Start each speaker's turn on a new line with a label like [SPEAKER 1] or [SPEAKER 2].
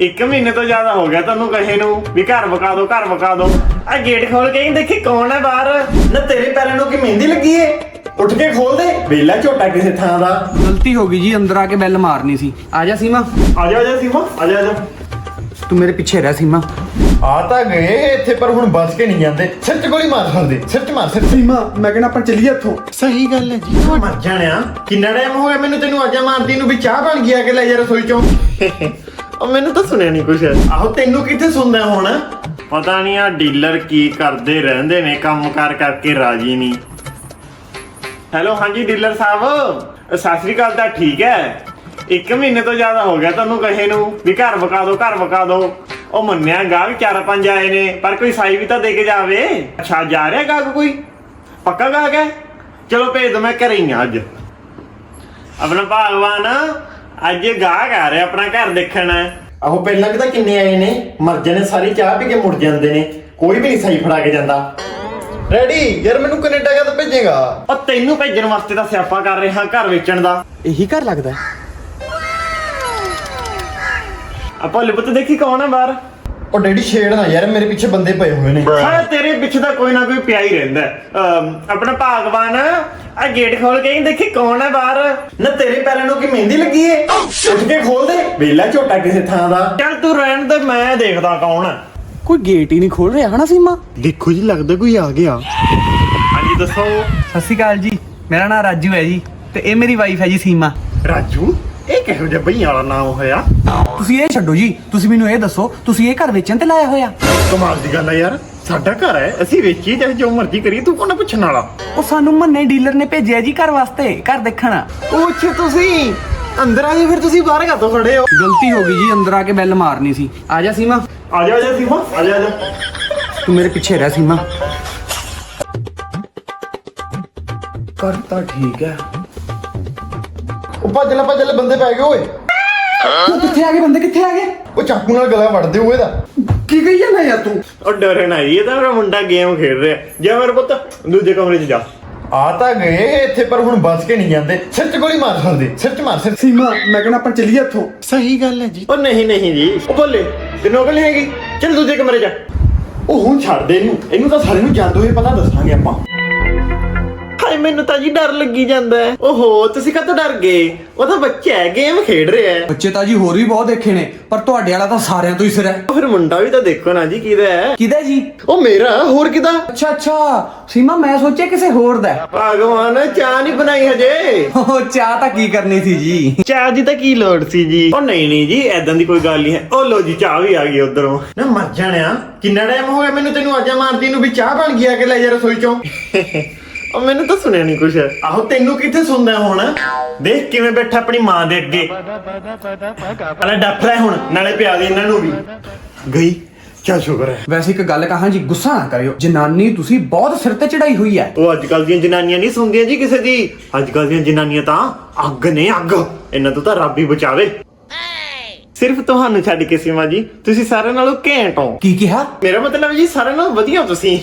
[SPEAKER 1] ਇੱਕ ਮਹੀਨੇ ਤੋਂ ਜ਼ਿਆਦਾ ਹੋ ਗਿਆ ਤੁਹਾਨੂੰ ਕਹੇ ਨੂੰ ਵੀ ਘਰ ਵਕਾ ਦਿਓ ਘਰ ਵਕਾ ਦਿਓ ਆ ਗੇਟ ਖੋਲ ਕੇ ਹੀ ਦੇਖੀ ਕੌਣ ਹੈ ਬਾਹਰ? ਨਾ ਤੇਰੇ ਪੈਰਾਂ ਨੂੰ ਕੀ ਮਹਿੰਦੀ ਲੱਗੀ ਏ? ਉੱਠ ਕੇ ਖੋਲ ਦੇ। ਵੇਲਾ ਝੋਟਾ ਕਿਸੇ ਥਾਂ ਦਾ।
[SPEAKER 2] ਗਲਤੀ ਹੋ ਗਈ ਜੀ ਅੰਦਰ ਆ ਕੇ ਬੈਲ ਮਾਰਨੀ ਸੀ। ਆ ਜਾ ਸੀਮਾ।
[SPEAKER 1] ਆ ਜਾ ਆ ਜਾ ਸੀਮਾ ਆ ਜਾ ਆ ਜਾ।
[SPEAKER 2] ਤੂੰ ਮੇਰੇ ਪਿੱਛੇ ਰਹਿ ਸੀਮਾ।
[SPEAKER 3] ਆ ਤਾਂ ਗਏ ਇੱਥੇ ਪਰ ਹੁਣ ਬਚ ਕੇ ਨਹੀਂ ਜਾਂਦੇ। ਸਿਰ 'ਚ ਗੋਲੀ ਮਾਰ ਸਕਦੇ ਸਿਰ 'ਚ ਮਾਰ ਸਿਰ 'ਚ।
[SPEAKER 2] ਸੀਮਾ ਮੈਂ ਕਹਿੰਦਾ ਆਪਾਂ ਚੱਲੀਏ ਇੱਥੋਂ।
[SPEAKER 3] ਸਹੀ ਗੱਲ ਹੈ ਜੀ।
[SPEAKER 1] ਮਰ ਜਾਣਿਆ। ਕਿੰਨਾ ਟਾਈਮ ਹੋ ਗਿਆ ਮੈਨੂੰ ਤੈਨੂੰ ਆਜਾ ਮਾਰਦੀ ਨੂੰ ਵੀ ਚਾਹ ਬਣ ਗਈ ਆ ਕੇ ਲੈ ਜਾ ਰਸੋਈ ਚੋਂ। ਉਹ ਮੈਨੂੰ ਤਾਂ ਸੁਣਿਆ ਨਹੀਂ ਕੁਛ। ਆਹੋ ਤੈਨੂੰ ਕਿੱਥੇ ਸੁਣਦਾ ਹੁਣ? ਪਤਾ ਨਹੀਂ ਆ ਡੀਲਰ ਕੀ ਕਰਦੇ ਰਹਿੰਦੇ ਨੇ ਕੰਮ ਕਰ ਕਰਕੇ ਰਾਜੀ ਨਹੀਂ ਹੈਲੋ ਹਾਂਜੀ ਡੀਲਰ ਸਾਹਿਬ। ਸਤਿ ਸ੍ਰੀ ਅਕਾਲ ਤਾਂ ਠੀਕ ਹੈ। ਇੱਕ ਮਹੀਨੇ ਤੋਂ ਜ਼ਿਆਦਾ ਹੋ ਗਿਆ ਤੁਹਾਨੂੰ ਕਹੇ ਨੂੰ ਵੀ ਘਰ ਵਕਾ ਦਿਓ ਘਰ ਵਕਾ ਦਿਓ ਉਹ ਮੰਨਿਆ ਗਾਹਕ ਚਾਰ ਪੰਜ ਆਏ ਨੇ ਪਰ ਕੋਈ ਸਾਈ ਵੀ ਤਾਂ ਦੇ ਕੇ ਜਾਵੇ। ਅੱਛਾ ਜਾ ਰਿਹਾ ਗਾਹਕ ਕੋਈ? ਪੱਕਾ ਗਾਹਕ ਹੈ ਚਲੋ ਭੇਜ ਦੋ ਮੈਂ ਘਰੇ ਹੀ ਅੱਜ। ਆਪਣਾ ਭਗਵਾਨ ਅੱਜ ਗਾਹਕ ਆ ਰਿਹਾ ਆਪਣਾ ਘਰ ਦੇਖਣ। ਆਹੋ ਪਹਿਲਾਂ ਵੀ ਤਾਂ ਕਿੰਨੇ ਆਏ ਨੇ। ਮਰ ਜਾਣੇ ਸਾਰੀ ਚਾਹ ਪੀ ਕੇ ਮੁੜ ਜਾਂਦੇ ਨੇ। ਕੋਈ ਵੀ ਨਹੀਂ ਸਹੀ ਫੜਾ ਕੇ ਜਾਂਦਾ।
[SPEAKER 3] ਰੈਡੀ ਯਾਰ ਮੈਨੂੰ ਕੈਨੇਡਾ ਕਦ ਭੇਜੇਗਾ?
[SPEAKER 1] ਉਹ ਤੈਨੂੰ ਭੇਜਣ ਵਾਸਤੇ ਤਾਂ ਸਿਆਪਾ ਕਰ ਰਿਹਾ ਘਰ ਵੇਚਣ ਦਾ।
[SPEAKER 2] ਇਹੀ ਘਰ ਲੱਗਦਾ
[SPEAKER 1] ਆਪਾਂ ਲਿਪਤ ਦੇਖੀ ਕੌਣ ਹੈ ਬਾਹਰ?
[SPEAKER 3] ਉਹ ਡੈਡੀ ਛੇੜ ਨਾ ਯਾਰ ਮੇਰੇ ਪਿੱਛੇ ਬੰਦੇ ਪਏ ਹੋਏ ਨੇ।
[SPEAKER 1] ਹਾਂ ਤੇਰੇ ਪਿੱਛੇ ਤਾਂ ਕੋਈ ਨਾ ਕੋਈ ਪਿਆ ਹੀ ਰਹਿੰਦਾ ਹੈ। ਅਮ, ਆਪਣਾ ਭਗਵਾਨ ਆ ਗੇਟ ਖੋਲ ਕੇ ਹੀ ਦੇਖੀ ਕੌਣ ਹੈ ਬਾਹਰ? ਨਾ ਤੇਰੇ ਪੈਰਾਂ ਨੂੰ ਕੀ ਮਹਿੰਦੀ ਲੱਗੀ ਏ? ਉੱਠ ਕੇ ਖੋਲ ਦੇ। ਵੇਲਾ ਝੋਟਾ ਕਿਸੇ ਥਾਂ ਦਾ। ਚੱਲ ਤੂੰ ਰਹਿਣ ਦੇ ਮੈਂ ਦੇਖਦਾ ਕੌਣ ਹੈ।
[SPEAKER 2] ਕੋਈ ਗੇਟ ਹੀ ਨਹੀਂ ਖੋਲ ਰਿਹਾ ਹਨਾ ਸੀਮਾ?
[SPEAKER 1] ਦੇਖੋ ਜੀ ਲੱਗਦਾ ਕੋਈ ਆ ਗਿਆ। ਹਾਂਜੀ ਦੱਸੋ।
[SPEAKER 2] ਸਤਿ ਸ਼੍ਰੀ ਅਕਾਲ ਜੀ। ਮੇਰਾ ਨਾਮ ਰਾਜੂ ਹੈ ਜੀ ਤੇ ਇਹ ਮੇਰੀ ਵਾਈਫ ਹੈ ਜੀ ਸੀਮਾ।
[SPEAKER 1] ਰਾਜੂ? ਇਹ ਕਿਹੋ ਜਿਹਾ ਬਈਆਂ ਵਾਲਾ ਨਾਮ ਹੋਇਆ?
[SPEAKER 2] ਤੁਸੀਂ ਇਹ ਛੱਡੋ ਜੀ ਤੁਸੀਂ ਮੈਨੂੰ ਇਹ ਦੱਸੋ ਤੁਸੀਂ ਇਹ ਘਰ ਵੇਚਣ ਤੇ ਲਾਇਆ ਹੋਇਆ?
[SPEAKER 1] ਕਮਾਲ ਦੀ ਗੱਲ ਹੈ ਯਾਰ ਸਾਡਾ ਘਰ ਹੈ ਅਸੀਂ ਵੇਚੀ ਚਾਹੇ ਜੋ ਮਰਜ਼ੀ ਕਰੀ ਤੂੰ ਕੋਣ ਪੁੱਛਣ ਵਾਲਾ?
[SPEAKER 2] ਉਹ ਸਾਨੂੰ ਮੰਨੇ ਡੀਲਰ ਨੇ ਭੇਜਿਆ ਜੀ ਘਰ ਵਾਸਤੇ ਘਰ ਦੇਖਣ।
[SPEAKER 1] ਅੱਛਾ ਤੁਸੀਂ ਅੰਦਰ ਆ ਜੀ ਫਿਰ ਤੁਸੀਂ ਬਾਹਰ ਕਾਤੋਂ ਖੜੇ ਹੋ?
[SPEAKER 2] ਗਲਤੀ ਹੋ ਗਈ ਜੀ ਅੰਦਰ ਆ ਕੇ ਬੈਲ ਮਾਰਨੀ ਸੀ। ਆ ਜਾ ਸੀਮਾ।
[SPEAKER 1] ਆ ਜਾ ਆ ਜਾ ਸੀਮਾ ਆ ਜਾ ਆ ਜਾ।
[SPEAKER 2] ਤੂੰ ਮੇਰੇ ਪਿੱਛੇ ਰਹਿ ਸੀਮਾ।
[SPEAKER 1] ਕਰ ਤਾਂ ਠੀਕ ਹੈ।
[SPEAKER 3] ਉਹ ਭੱਜ ਲੈ ਭੱਜ ਲੈ ਬੰਦੇ ਪੈ ਗਏ ਓਏ।
[SPEAKER 2] ਉਹ ਕਿੱਥੇ ਆ ਗਏ ਬੰਦੇ? ਕਿੱਥੇ ਆ ਗਏ?
[SPEAKER 3] ਉਹ ਚਾਕੂ ਨਾਲ ਗਲਾ ਵੱਢਦੇ ਹੋਏ ਦਾ
[SPEAKER 2] ਕੀ ਕਹੀ ਜਾਂਦਾ ਯਾਰ ਤੂੰ?
[SPEAKER 1] ਉਹ ਡਰੇ ਨਾ ਜੀ, ਇਹ ਤਾਂ ਮੇਰਾ ਮੁੰਡਾ ਗੇਮ ਖੇਡ ਰਿਹਾ। ਜਾ ਮੇਰੇ ਪੁੱਤ ਦੂਜੇ ਕਮਰੇ 'ਚ ਜਾ।
[SPEAKER 3] ਆ ਤਾਂ ਗਏ ਇੱਥੇ ਪਰ ਹੁਣ ਬਚ ਕੇ ਨਹੀਂ ਜਾਂਦੇ। ਸਿਰ 'ਚ ਗੋਲੀ ਮਾਰ ਸਕਦੇ ਸਿਰ 'ਚ ਮਾਰ ਸਿਰ।
[SPEAKER 2] ਸੀਮਾ ਮੈਂ ਕਹਿੰਦਾ ਆਪਾਂ ਚੱਲੀਏ ਇੱਥੋਂ।
[SPEAKER 3] ਸਹੀ ਗੱਲ ਹੈ ਜੀ।
[SPEAKER 1] ਉਹ ਨਹੀਂ ਨਹੀਂ ਜੀ। ਉਹ ਬੋਲੇ ਤੈਨੂੰ ਨਹੀਂ ਹੈਗੀ। ਚੱਲ ਦੂਜੇ ਕਮਰੇ 'ਚ ਉਹ ਹੁਣ ਛੱਡ ਦੇ ਇਹਨੂੰ। ਇਹਨੂੰ ਤਾਂ ਸਾਰੇ ਨੂੰ ਜਾਂਦੇ ਹੋਏ ਪਤਾ ਦੱਸਾਂਗੇ ਆਪਾਂ। ਹਾਏ ਮੈਨੂੰ ਤਾਂ ਜੀ ਡਰ ਲੱਗੀ ਜਾਂਦਾ ਹੈ। ਓਹੋ ਤੁਸੀਂ ਕਦੋਂ ਡਰ ਗਏ? ਉਹ ਤਾਂ ਬੱਚਾ ਹੈ ਗੇਮ ਖੇਡ ਰਿਹਾ ਹੈ।
[SPEAKER 2] ਬੱਚੇ ਤਾਂ ਜੀ ਹੋਰ ਵੀ ਬਹੁਤ ਦੇਖੇ ਨੇ ਪਰ ਤੁਹਾਡੇ ਵਾਲਾ ਤਾਂ ਸਾਰਿਆਂ ਤੋਂ ਹੀ ਸਿਰ ਹੈ।
[SPEAKER 1] ਉਹ ਫਿਰ ਮੁੰਡਾ ਵੀ ਤਾਂ ਦੇਖੋ ਨਾ ਜੀ ਕਿਹਦਾ ਹੈ?
[SPEAKER 2] ਕਿਹਦਾ ਜੀ?
[SPEAKER 1] ਉਹ ਮੇਰਾ ਹੋਰ ਕਿਦਾ
[SPEAKER 2] ਅੱਛਾ ਅੱਛਾ। ਸੀਮਾ ਮੈਂ ਸੋਚਿਆ ਕਿਸੇ ਹੋਰ ਦਾ ਹੈ।
[SPEAKER 1] ਭਗਵਾਨ ਚਾਹ ਨਹੀਂ ਬਣਾਈ ਹਜੇ।
[SPEAKER 2] ਉਹ ਚਾਹ ਤਾਂ ਕੀ ਕਰਨੀ ਸੀ ਜੀ?
[SPEAKER 1] ਚਾਹ ਦੀ ਤਾਂ ਕੀ ਲੋੜ ਸੀ ਜੀ? ਉਹ ਨਹੀਂ ਨਹੀਂ ਜੀ ਐਦਾਂ ਦੀ ਕੋਈ ਗੱਲ ਨਹੀਂ ਹੈ। ਉਹ ਲੋ ਜੀ ਚਾਹ ਵੀ ਆ ਗਈ ਉਧਰੋਂ। ਨਾ ਮਰ ਜਾਣਿਆ। ਕਿੰਨਾ ਟਾਈਮ ਹੋ ਗਿਆ ਮੈਨੂੰ ਤੈਨੂੰ ਆਜਾ ਮਾਰਦੀ ਨੂੰ ਵੀ ਚਾਹ ਬਣ ਗਈ ਆ ਕੇ ਲੈ ਜਾ ਰਸੋਈ ਚੋਂ? ਉਹ ਮੈਨੂੰ ਤਾਂ ਸੁਣਿਆ ਨਹੀਂ ਕੁਛ। ਆਹੋ ਤੈਨੂੰ ਕਿੱਥੇ ਸੁਣਦਾ ਹੁਣ? ਦੇਖ ਕਿਵੇਂ ਬੈਠਾ ਆਪਣੀ ਮਾਂ ਦੇ ਅੱਗੇ। ਅਲੇ ਡੱਫ ਲੈ ਹੁਣ ਨਾਲੇ ਪਿਆ ਦੇ ਇਹਨਾਂ ਨੂੰ ਵੀ। ਗਈ ਚੱਲ ਸ਼ੁਕਰ ਹੈ।
[SPEAKER 2] ਵੈਸੇ ਇੱਕ ਗੱਲ ਕਹਾਂ ਜੀ ਗੁੱਸਾ ਨਾ ਕਰਿਓ। ਜਨਾਨੀ ਤੁਸੀਂ ਬਹੁਤ ਸਿਰ ਤੇ ਚੜਾਈ ਹੋਈ ਹੈ।
[SPEAKER 1] ਉਹ ਅੱਜ ਕੱਲ ਦੀਆਂ ਜਨਾਨੀਆਂ ਨਹੀਂ ਸੁਣਦੀਆਂ ਜੀ ਕਿਸੇ ਦੀ। ਅੱਜ ਕੱਲ ਦੀਆਂ ਜਨਾਨੀਆਂ ਤਾਂ ਅੱਗ ਨੇ ਅੱਗ। ਇਹਨਾਂ ਤੋਂ ਤਾਂ ਰੱਬ ਹੀ ਬਚਾਵੇ। ਸਿਰਫ ਤੁਹਾਨੂੰ ਛੱਡ ਕੇ ਸੀਮਾ ਜੀ ਤੁਸੀਂ ਸਾਰਿਆਂ ਨਾਲੋਂ ਘੈਂਟ ਹੋ।
[SPEAKER 2] ਕੀ ਕਿਹਾ?
[SPEAKER 1] ਮੇਰਾ ਮਤਲਬ ਜੀ ਸਾਰਿਆਂ ਨਾਲੋਂ ਵਧੀਆ ਹੋ ਤੁਸੀਂ।